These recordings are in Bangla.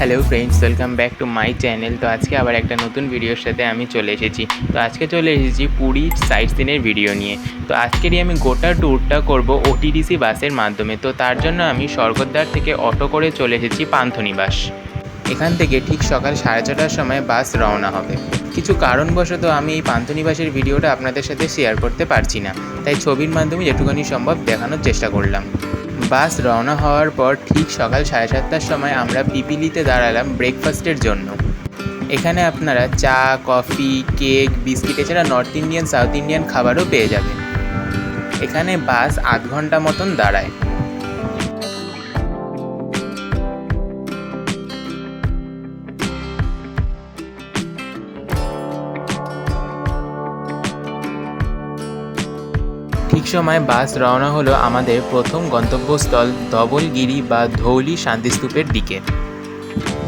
Hello friends welcome back to my channel তো আজকে আবার একটা নতুন ভিডিওর সাথে আমি চলে এসেছি। তো আজকে চলে এসেছি পুরী সাইট সিনের ভিডিও নিয়ে। তো আজকেরই আমি গোটা ট্যুরটা করব ওটিডিসি বাসের মাধ্যমে। তো তার জন্য আমি স্বর্গদ্বার থেকে অটো করে চলে এসেছি পান্থনিবাস এখান থেকে ঠিক সকাল সাড়ে ছটার সময় বাস রওনা হবে। কিছু কারণবশত আমি এই পান্থনিবাসের ভিডিওটা আপনাদের সাথে শেয়ার করতে পারছি না। তাই ছবির মাধ্যমে যেটুকুনি সম্ভব দেখানোর চেষ্টা করলাম। বাস রওনা হওয়ার পর ঠিক সকাল সাড়ে সাতটার সময় আমরা পিপিলিতে দাঁড়ালাম ব্রেকফাস্টের জন্য। এখানে আপনারা চা কফি কেক বিস্কিট এছাড়া নর্থ ইন্ডিয়ান সাউথ ইন্ডিয়ান খাবারও পেয়ে যাবেন। এখানে বাস আধ ঘণ্টা মতন দাঁড়ায়। সময় বাস রওনা হলো আমাদের প্রথম গন্তব্যস্থল ধবলগিরি বা ধৌলি শান্তিস্তূপের দিকে।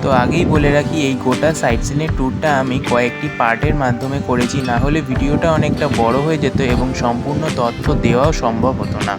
তো আগেই বলে রাখি, এই গোটা সাইট সিনের ট্যুরটা আমি কয়েকটি পার্টের মাধ্যমে করেছি। না হলে ভিডিওটা অনেকটা বড় হয়ে যেত এবং সম্পূর্ণ তথ্য দেওয়াও সম্ভব হতো না।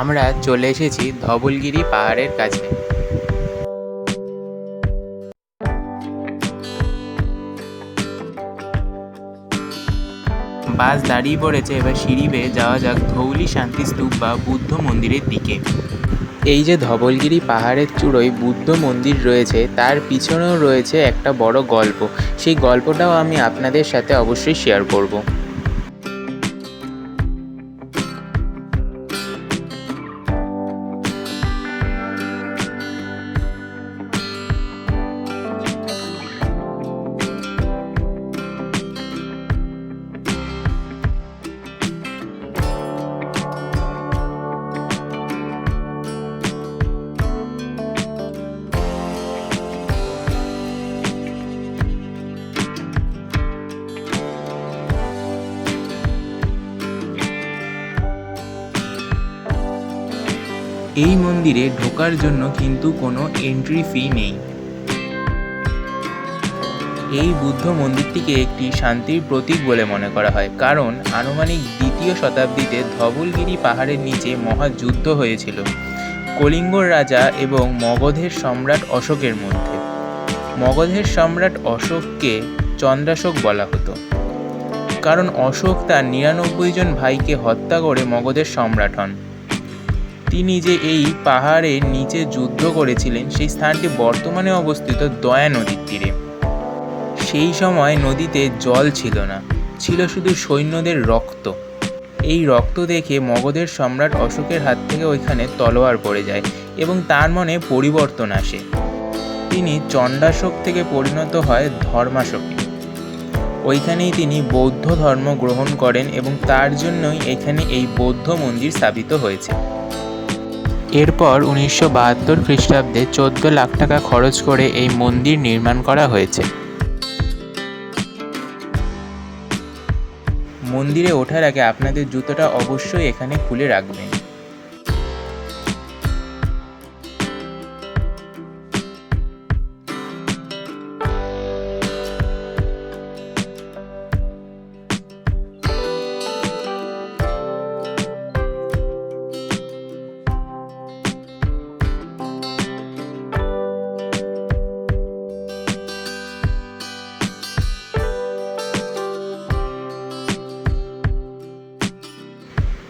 আমরা চলে এসেছি ধবলগিরি পাহাড়ের কাছে। বাস দাঁড়িয়ে পড়েছে, এবার সিঁড়ি বেয়ে যাওয়া যাক ধৌলি শান্তিস্তূপ বা বুদ্ধ মন্দিরের দিকে। এই যে ধবলগিরি পাহাড়ের চূড়োয় বুদ্ধ মন্দির রয়েছে, তার পিছনেও রয়েছে একটা বড় গল্প। সেই গল্পটাও আমি আপনাদের সাথে অবশ্যই শেয়ার করব। এই মন্দিরে ঢোকার জন্য কিন্তু কোনো এন্ট্রি ফি নেই। এই বুদ্ধ মন্দিরটিকে একটি শান্তির প্রতীক বলে মনে করা হয়, কারণ আনুমানিক দ্বিতীয় শতাব্দীতে ধবলগিরি পাহাড়ের নিচে মহাযুদ্ধ হয়েছিল, কলিঙ্গর রাজা এবং মগধের সম্রাট অশোকের মধ্যে। মগধের সম্রাট অশোককে চন্দ্রাশোক বলা হতো, কারণ অশোক তার নিরানব্বই জন ভাইকে হত্যা করে মগধের সম্রাট হন। তিনি যে এই পাহাড়ের নিচে যুদ্ধ করেছিলেন, সেই স্থানটি বর্তমানে অবস্থিত দয়া নদীর তীরে। সেই সময় নদীতে জল ছিল না, ছিল শুধু সৈন্যদের রক্ত। এই রক্ত দেখে মগধের সম্রাট অশোকের হাত থেকে ওইখানে তলোয়ার পড়ে যায় এবং তার মনে পরিবর্তন আসে। তিনি চণ্ডাশোক থেকে পরিণত হয় ধর্মাশোকে। ওইখানেই তিনি বৌদ্ধ ধর্ম গ্রহণ করেন এবং তার জন্যই এখানে এই বৌদ্ধ মন্দির স্থাপিত হয়েছে। এরপর উনিশশো বাহাত্তর খ্রিস্টাব্দে চোদ্দ লাখ টাকা খরচ করে এই মন্দির নির্মাণ করা হয়েছে। মন্দিরে ওঠার আগে আপনাদের জুতোটা অবশ্যই এখানে খুলে রাখবেন।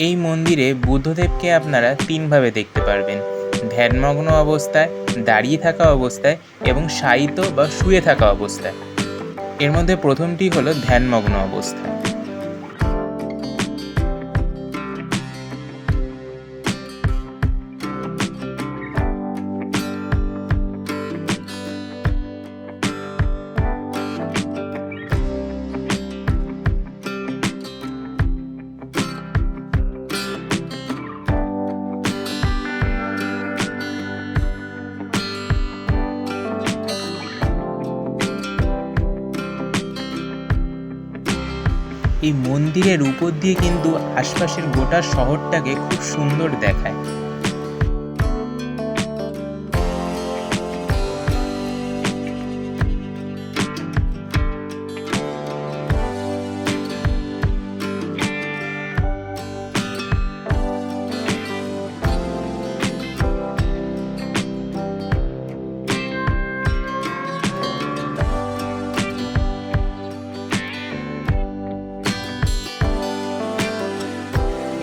এই মন্দিরে বুদ্ধদেবকে আপনারা তিনভাবে দেখতে পারবেন। ধ্যানমগ্ন অবস্থায়, দাঁড়িয়ে থাকা অবস্থায় এবং শায়িত বা শুয়ে থাকা অবস্থায়। এর মধ্যে প্রথমটি হলো ধ্যানমগ্ন অবস্থা। এই মন্দিরের উপর দিয়ে কিন্তু আশপাশের গোটা শহরটাকে খুব সুন্দর দেখায়।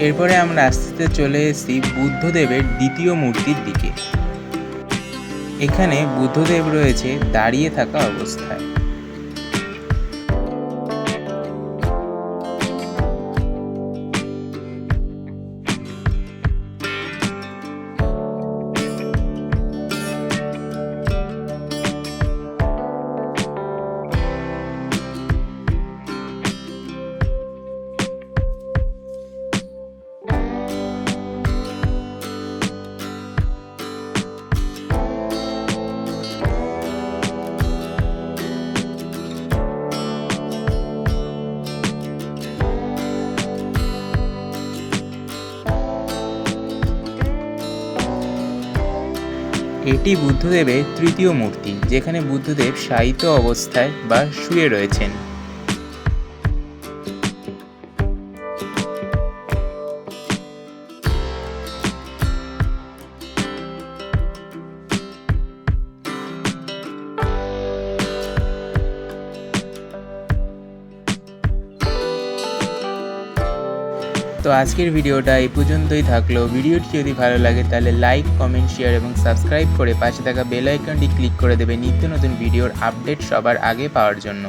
এরপরে আমরা আস্তে চলে এসেছি বুদ্ধদেবের দ্বিতীয় মূর্তির দিকে। এখানে বুদ্ধদেব রয়েছে দাঁড়িয়ে থাকা অবস্থায়। এটি বুদ্ধদেবের তৃতীয় মূর্তি যেখানে বুদ্ধদেব শায়িত অবস্থায় বা শুয়ে রয়েছেন। তো আজকের ভিডিওটা এই পর্যন্তই থাকল। ভিডিওটি যদি ভালো লাগে তাহলে লাইক কমেন্ট শেয়ার এবং সাবস্ক্রাইব করে পাশে থাকা বেল আইকনটি ক্লিক করে দেবে নিত্য নতুন ভিডিওর আপডেট সবার আগে পাওয়ার জন্য।